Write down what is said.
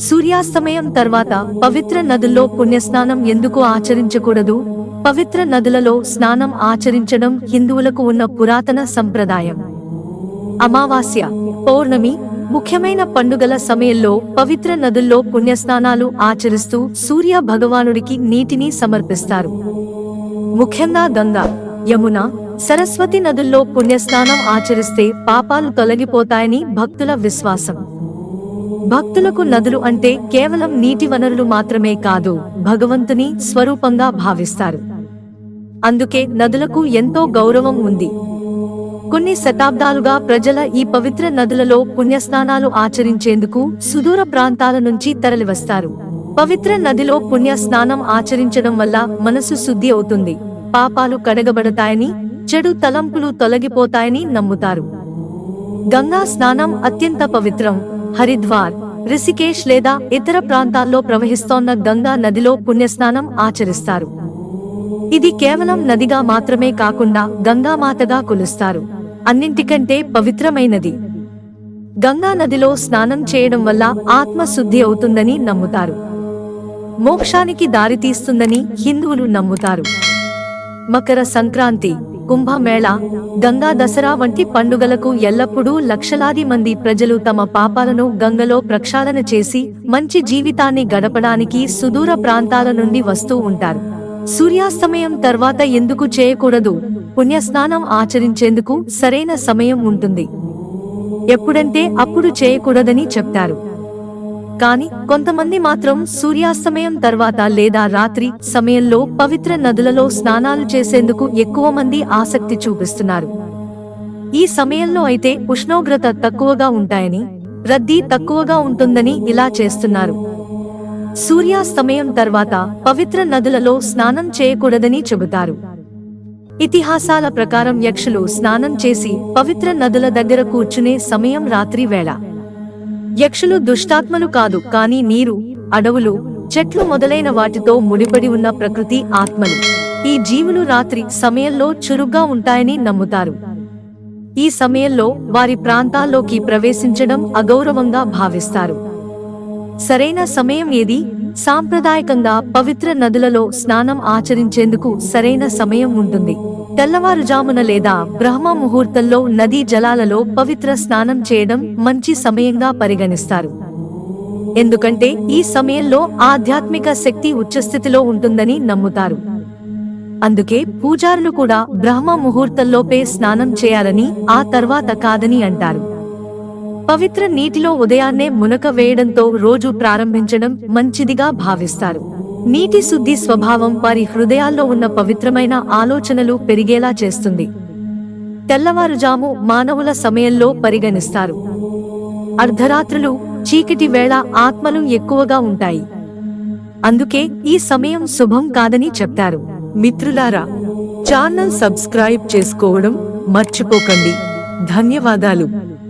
సూర్యాస్తమయం తర్వాత పవిత్ర నదుల్లో పుణ్యస్నానం ఎందుకు ఆచరించకూడదు? పవిత్ర నదులలో స్నానం ఆచరించడం హిందువులకు ఉన్న పురాతన సంప్రదాయం. అమావాస్య పౌర్ణమి ముఖ్యమైన పండుగల సమయంలో పవిత్ర నదుల్లో పుణ్యస్నానాలు ఆచరిస్తూ సూర్య భగవానుడికి నీటిని సమర్పిస్తారు. ముఖ్యంగా గంగా యమున సరస్వతి నదుల్లో పుణ్యస్నానం ఆచరిస్తే పాపాలు తొలగిపోతాయని భక్తుల విశ్వాసం. భక్తులకు నదులు అంటే కేవలం నీటి వనరులు మాత్రమే కాదు భగవంతుని స్వరూపంగా భావిస్తారు. అందుకే నదులకు ఎంతో గౌరవం ఉంది. కొన్ని శతాబ్దాలుగా ప్రజల ఈ పవిత్ర నదులలో పుణ్యస్నానాలు ఆచరించేందుకు సుదూర ప్రాంతాల నుంచి తరలివస్తారు. పవిత్ర నదిలో పుణ్య స్నానం ఆచరించడం వల్ల మనసు శుద్ధి అవుతుంది పాపాలు కడగబడతాయని చెడు తలంపులు తొలగిపోతాయని నమ్ముతారు. గంగా స్నానం అత్యంత పవిత్రం హరిద్వార్ రిషికేష్ లేదా ఇతర ప్రాంతాల్లో ప్రవహిస్తోన్న గంగా నదిలో పుణ్యస్నానం ఆచరిస్తారు. ఇది కేవలం నదిగా మాత్రమే కాకుండా గంగామాతగా కొలుస్తారు. అన్నింటికంటే పవిత్రమైనది. గంగా నదిలో స్నానం చేయడం వల్ల ఆత్మ శుద్ధి అవుతుందని నమ్ముతారు. మోక్షానికి దారితీస్తుందని హిందువులు నమ్ముతారు. మకర సంక్రాంతి కుంభమేళ గంగా దసరా వంటి పండుగలకు ఎల్లప్పుడూ లక్షలాది మంది ప్రజలు తమ పాపాలను గంగలో ప్రక్షాళన చేసి మంచి జీవితాన్ని గడపడానికి సుదూర ప్రాంతాల నుండి వస్తూ ఉంటారు. సూర్యాస్తమయం తర్వాత ఎందుకు చేయకూడదు? పుణ్యస్నానం ఆచరించేందుకు సరైన సమయం ఉంటుంది. ఎప్పుడంటే అప్పుడు చేయకూడదని చెప్తారు. కానీ కొంతమంది మాత్రం సూర్యాస్తమయం తర్వాత లేదా రాత్రి సమయంలో పవిత్ర నదులలో స్నానాలు చేసేందుకు ఎక్కువ మంది ఆసక్తి చూపిస్తున్నారు. ఈ సమయంలో అయితే ఉష్ణోగ్రత తక్కువగా ఉంటాయని రద్దీ తక్కువగా ఉంటుందని ఇలా చేస్తున్నారు. సూర్యాస్తమయం తర్వాత పవిత్ర నదులలో స్నానం చేయకూడదని చెబుతారు. ఇతిహాసాల ప్రకారం యక్షులు స్నానం చేసి పవిత్ర నదుల దగ్గర కూర్చునే సమయం రాత్రి వేళ. యక్షులు దుష్టాత్మలు కాదు కానీ నీరు అడవులు చెట్లు మొదలైన వాటితో ముడిపడి ఉన్న ప్రకృతి ఆత్మలు. ఈ జీవులు రాత్రి సమయంలో చురుగ్గా ఉంటాయని నమ్ముతారు. ఈ సమయంలో వారి ప్రాంతాల్లోకి ప్రవేశించడం అగౌరవంగా భావిస్తారు. సరైన సమయం ఏది? సాంప్రదాయకంగా పవిత్ర నదులలో స్నానం ఆచరించేందుకు సరైన సమయం ఉంటుంది. తెల్లవారుజామున లేదా బ్రహ్మ ముహూర్తంలో నదీ జలాలలో పవిత్ర స్నానం చేయడం మంచి సమయంగా పరిగణిస్తారు. ఎందుకంటే ఈ సమయంలో ఆధ్యాత్మిక శక్తి ఉచ్చస్థితిలో ఉంటుందని నమ్ముతారు. అందుకే పూజారులు కూడా బ్రహ్మ ముహూర్తంలోపే స్నానం చేయాలని ఆ తర్వాత కాదని అంటారు. పవిత్ర నీటిలో ఉదయాన్నే మునక వేయడంతో రోజు ప్రారంభించడం మంచిదిగా భావిస్తారు. నీటి శుద్ధి స్వభావం వారి హృదయాల్లో ఉన్న పవిత్రమైన ఆలోచనలు పెరిగేలా చేస్తుంది. తెల్లవారుజాము మానవుల సమయంలో పరిగణిస్తారు. అర్ధరాత్రులు చీకటి వేళ ఆత్మలు ఎక్కువగా ఉంటాయి. అందుకే ఈ సమయం శుభం కాదని చెప్తారు. మిత్రులారా ఛానల్ సబ్స్క్రైబ్ చేసుకోవడం మర్చిపోకండి. ధన్యవాదాలు.